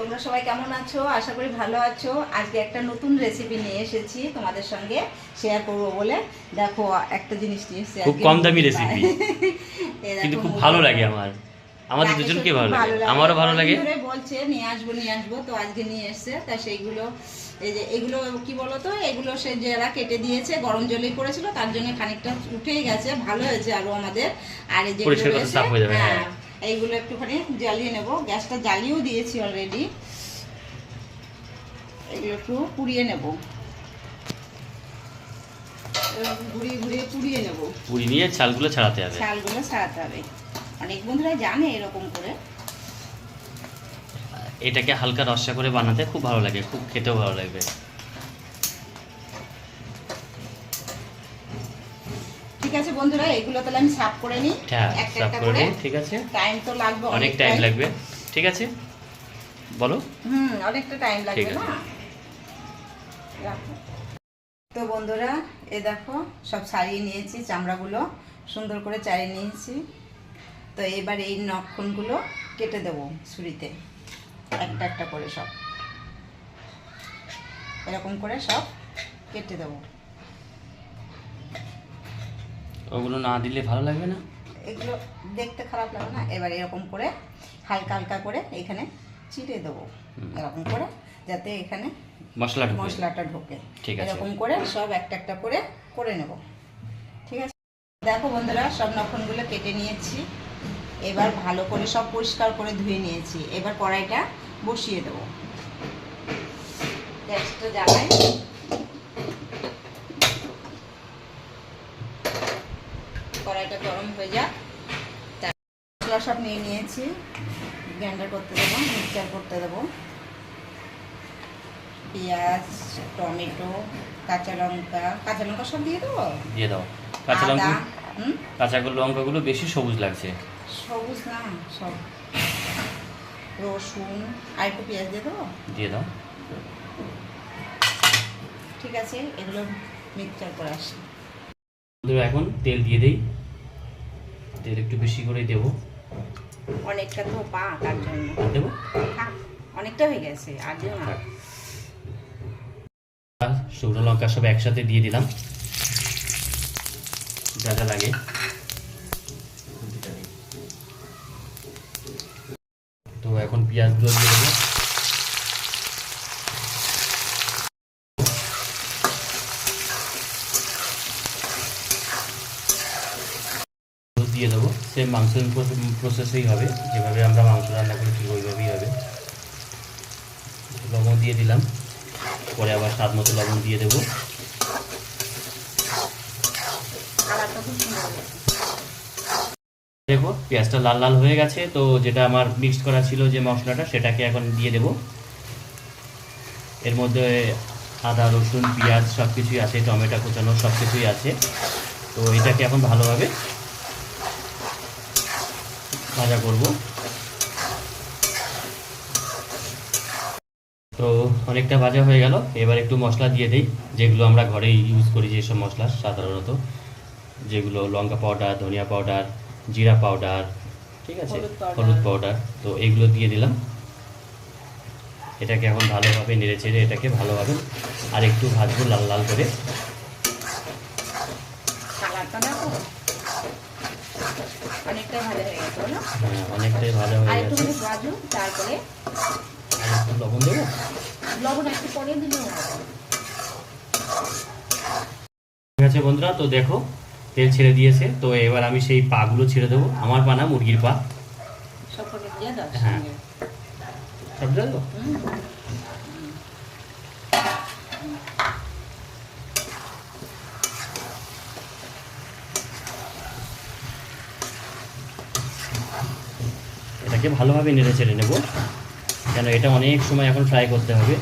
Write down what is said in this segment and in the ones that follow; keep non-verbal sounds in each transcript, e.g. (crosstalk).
তোমরা সবাই কেমন আছো? আশা করি ভালো আছো। আজকে একটা নতুন রেসিপি নিয়ে এসেছি তোমাদের সঙ্গে শেয়ার করব বলে। দেখো একটা জিনিস নিয়ে খুব কম দামি রেসিপি (laughs) কিন্তু খুব ভালো লাগে আমার। আমাদের দুজনকে ভালো লাগে। আমারও ভালো লাগে। বলছে নিয়ে আসব নিয়ে আসব। তো আজকে নিয়ে এসছে। তা সেইগুলো এই যে এগুলো কি বলতো এগুলো সে যারা কেটে দিয়েছে গরম জলেই করেছিল তার জন্য খানিকটা উঠেই গেছে। ভালো হয়েছে আরও আমাদের। আর এই যেগুলো এইগুলো একটুখানি জ্বালিয়ে নেব। গ্যাসটা জ্বালিয়েও দিয়েছি অলরেডি এগুলো একটু পুড়িয়ে নেব। ঘুরিয়ে ঘুরিয়ে পুড়িয়ে নেব। পুরি নিয়ে চালগুলো ছাড়াতে হবে। চালগুলো ছাড়াতে হবে। অনেক বন্ধুরা জানে এরকম করে। এটাকে হালকা রসা করে বানাতে খুব ভালো লাগে খুব খেতেও ভালো লাগবে। বন্ধুরা এগুলো তাহলে আমি সাফ করে নিই। হ্যাঁ একটা একটা করে ঠিক আছে? টাইম তো লাগবে অনেক টাইম লাগবে। ঠিক আছে? বলো। হুম অনেকটা টাইম লাগবে না? তো বন্ধুরা এ দেখো সব ছাড়িয়ে নিয়েছি চামড়াগুলো। সুন্দর করে চাড়িয়ে নিয়েছি। তো এবার এই নখনগুলো কেটে দেবো ছুরিতে। একটা একটা করে সব। এরকম করে সব কেটে দেবো। ওগুলো না দিলে ভালো লাগবে না? এগুলো দেখতে খারাপ লাগে না? এবার এরকম করে হালকা হালকা করে এখানে চিড়ে দেবো। এরকম করে যাতে এখানে মশলা মশলাটা ঢোকে। ঠিক আছে। এরকম করে সব একটা একটা করে করে নেব। ঠিক আছে? দেখো বন্ধুরা সব নখনগুলো কেটে নিয়েছি। এবার ভালো করে সব পরিষ্কার করে ধুয়ে নিয়েছি। এবার কড়াইটা বসিয়ে দেবো। গ্যাসটা জ্বালাই কড়াইটা গরম হয়ে যাক। মশলা সব নিয়ে নিয়েছি। গ্রাইন্ডার করতে দেবো মিক্সচার করতে দেবো। পেঁয়াজ টমেটো কাঁচা লঙ্কা কাঁচা লঙ্কা সব দিয়ে দেবো? দিয়ে দাও। কাঁচা লঙ্কা কাঁচা লঙ্কাগুলো বেশি সবুজ লাগছে। সবুজ না সব। রসুন আর একটু পেঁয়াজ দিয়ে দেবো? দিয়ে দাও। ঠিক আছে এগুলো মিক্সচার করে আসি এখন তেল দিয়ে দেই। তেল একটু বেশি করে দেবো। অনেকটা তো পা তার জন্য। দেবো? অনেকটা হয়ে গেছে আর দিও না। শুকনো লঙ্কা সব একসাথে দিয়ে দিলাম। যা যা লাগে। তো এখন পেঁয়াজগুলো দিয়ে দেবো হলুদ দিয়ে সেম মাংস প্রসেসেই হবে। যেভাবে আমরা মাংস রান্না করি ঠিক ওইভাবেই হবে। লবণ দিয়ে দিলাম। পরে আবার স্বাদ মতো লবণ দিয়ে দেবো। দেখো, পেঁয়াজটা লাল লাল হয়ে গেছে, তো যেটা আমার মিক্সড করা ছিল যে মশলাটা, সেটাকে এখন দিয়ে দেব। এর মধ্যে আদা, রসুন, পেঁয়াজ সব কিছুই আছে, টমেটো কুচানো সব কিছুই আছে। তো এটাকে এখন ভালোভাবে ভাজা করব। তো অনেকটা ভাজা হয়ে গেল। এবার একটু মশলা দিয়ে দিই। যেগুলো আমরা ঘরেই ইউজ করি যেসব মশলা সাধারণত যেগুলো লঙ্কা পাউডার ধনিয়া পাউডার জিরা পাউডার ঠিক আছে? হলুদ পাউডার তো এইগুলো দিয়ে দিলাম। এটাকে এখন ভালোভাবে নেড়ে চেড়ে এটাকে ভালোভাবে আর একটু ভাজবো লাল লাল করে। অনেকটা ভালো হয়ে গেছে হ্যাঁ, অনেকটাই ভালো হয়ে গেছে। ভাজুন তারপরে লবণ দেবো? লবণ একটু পরে দিলেও ঠিক আছে বন্ধুরা তো দেখো তেল ছেড়ে দিয়েছে। তো এবার আমি সেই পাগুলো ছেড়ে দেবো। আমার পা। না মুরগির পা হ্যাঁ। সব দেবো? এটাকে ভালোভাবে নেড়ে ছেড়ে নেব। কেন এটা অনেক সময় এখন ফ্রাই করতে হবে।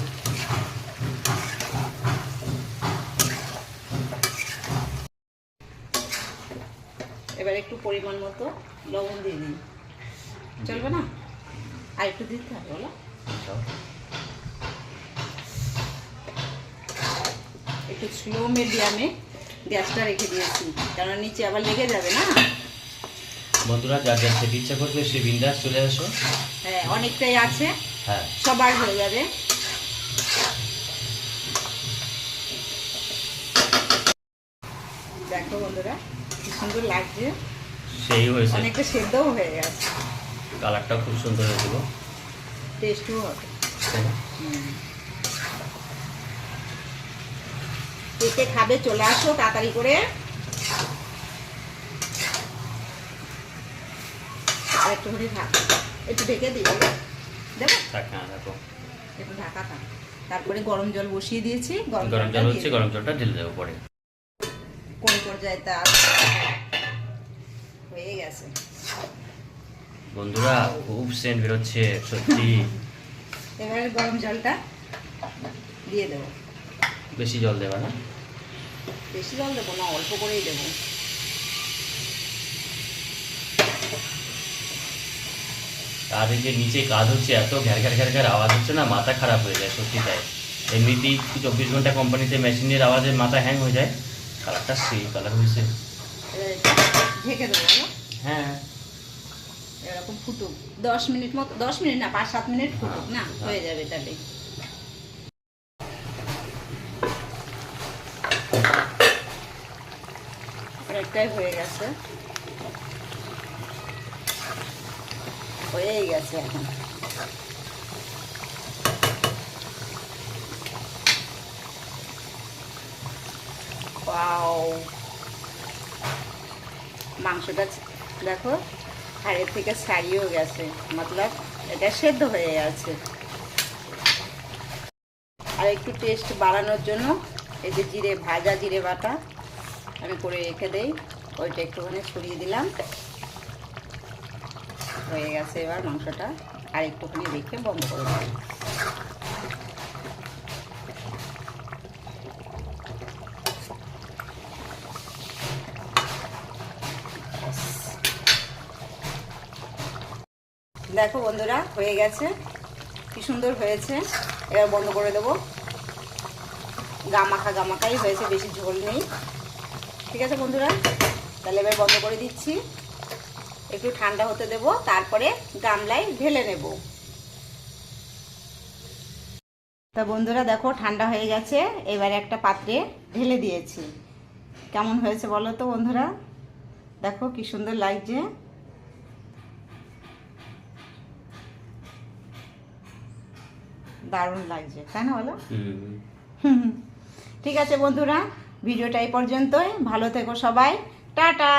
এবার একটু পরিমাণ মতো লবণ দিয়ে দিন। চলবে না? আর একটু দিতে হবে, বলো। একটু স্লো মিডিয়ামে গ্যাসটা রেখে দিয়েছি। কারণ নিচে আবার লেগে যাবে না? বন্ধুরা যার যার খেতে ইচ্ছা করবে সে বিন্দাস চলে আসো। হ্যাঁ অনেকটাই আছে। হ্যাঁ। সবার হয়ে যাবে। দেখো বন্ধুরা কি সুন্দর লাগছে। সেই হয়েছে। অনেকটা সেদ্ধও হয়ে গেছে। খুব সুন্দর হয়েছিল। টেস্টও হবে। খাবে চলে আসো তাড়াতাড়ি করে। একটুখানি থাক। একটু ঢেকে দিই দেবো? হ্যাঁ দেখো। একটু ঢাকা থাক। তারপরে গরম জল বসিয়ে দিয়েছি গরম জল হচ্ছে গরম জলটা ঢেলে দেবো পরে। কোন পর্যায়ে তা হয়ে গেছে। বন্ধুরা খুব সেন্ট বেরোচ্ছে সত্যি। (laughs) এবারে গরম জলটা দিয়ে দেবো। বেশি জল দেবা না? বেশি জল দেবো না অল্প করেই দেবো। আর এই যে নিচে কাজ হচ্ছে এত ঘ্যার ঘ্যার ঘ্যার ঘ্যার আওয়াজ হচ্ছে না মাথা খারাপ হয়ে যায় সত্যি তাই। এমনিতেই চব্বিশ ঘণ্টা কোম্পানিতে মেশিনের আওয়াজে মাথা হ্যাং হয়ে যায় কালারটা সেই কালার হয়েছে। বলো? হ্যাঁ? এরকম ফুটুক। দশ মিনিট মতো দশ মিনিট না পাঁচ সাত মিনিট ফুটুক না হ্যাঁ। হয়ে যাবে তাহলে। অনেকটাই হয়ে গেছে। হয়েই গেছে এখন! মাংসটা দেখো, হাড়ের থেকে ছাড়িয়েও গেছে, মতলব এটা সেদ্ধ হয়ে গেছে। আর একটু টেস্ট বাড়ানোর জন্য এই যে জিরে, ভাজা জিরে বাটা আমি করে রেখে দেই, ওইটা একটুখানি ছড়িয়ে দিলাম। হয়ে গেছে এবার মাংসটা আর একটুখানি রেখে বন্ধ করে দিলাম দেখো বন্ধুরা, হয়ে গেছে। কি সুন্দর হয়েছে। এবার বন্ধ করে দেবো। গামাখা গামাখাই হয়েছে, বেশি ঝোল নেই। ঠিক আছে বন্ধুরা? তাহলে এবার বন্ধ করে দিচ্ছি। একটু ঠান্ডা হতে দেব তারপরে গামলায় ঢেলে নেব। তা বন্ধুরা দেখো ঠান্ডা হয়ে গেছে এবারে একটা পাত্রে ঢেলে দিয়েছি। কেমন হয়েছে বলো তো বন্ধুরা? দেখো কি সুন্দর লাগছে। দারুণ লাগছে তাই না বলো। (laughs) ঠিক আছে বন্ধুরা ভিডিওটা এই পর্যন্তই। ভালো থেকো সবাই। টাটা!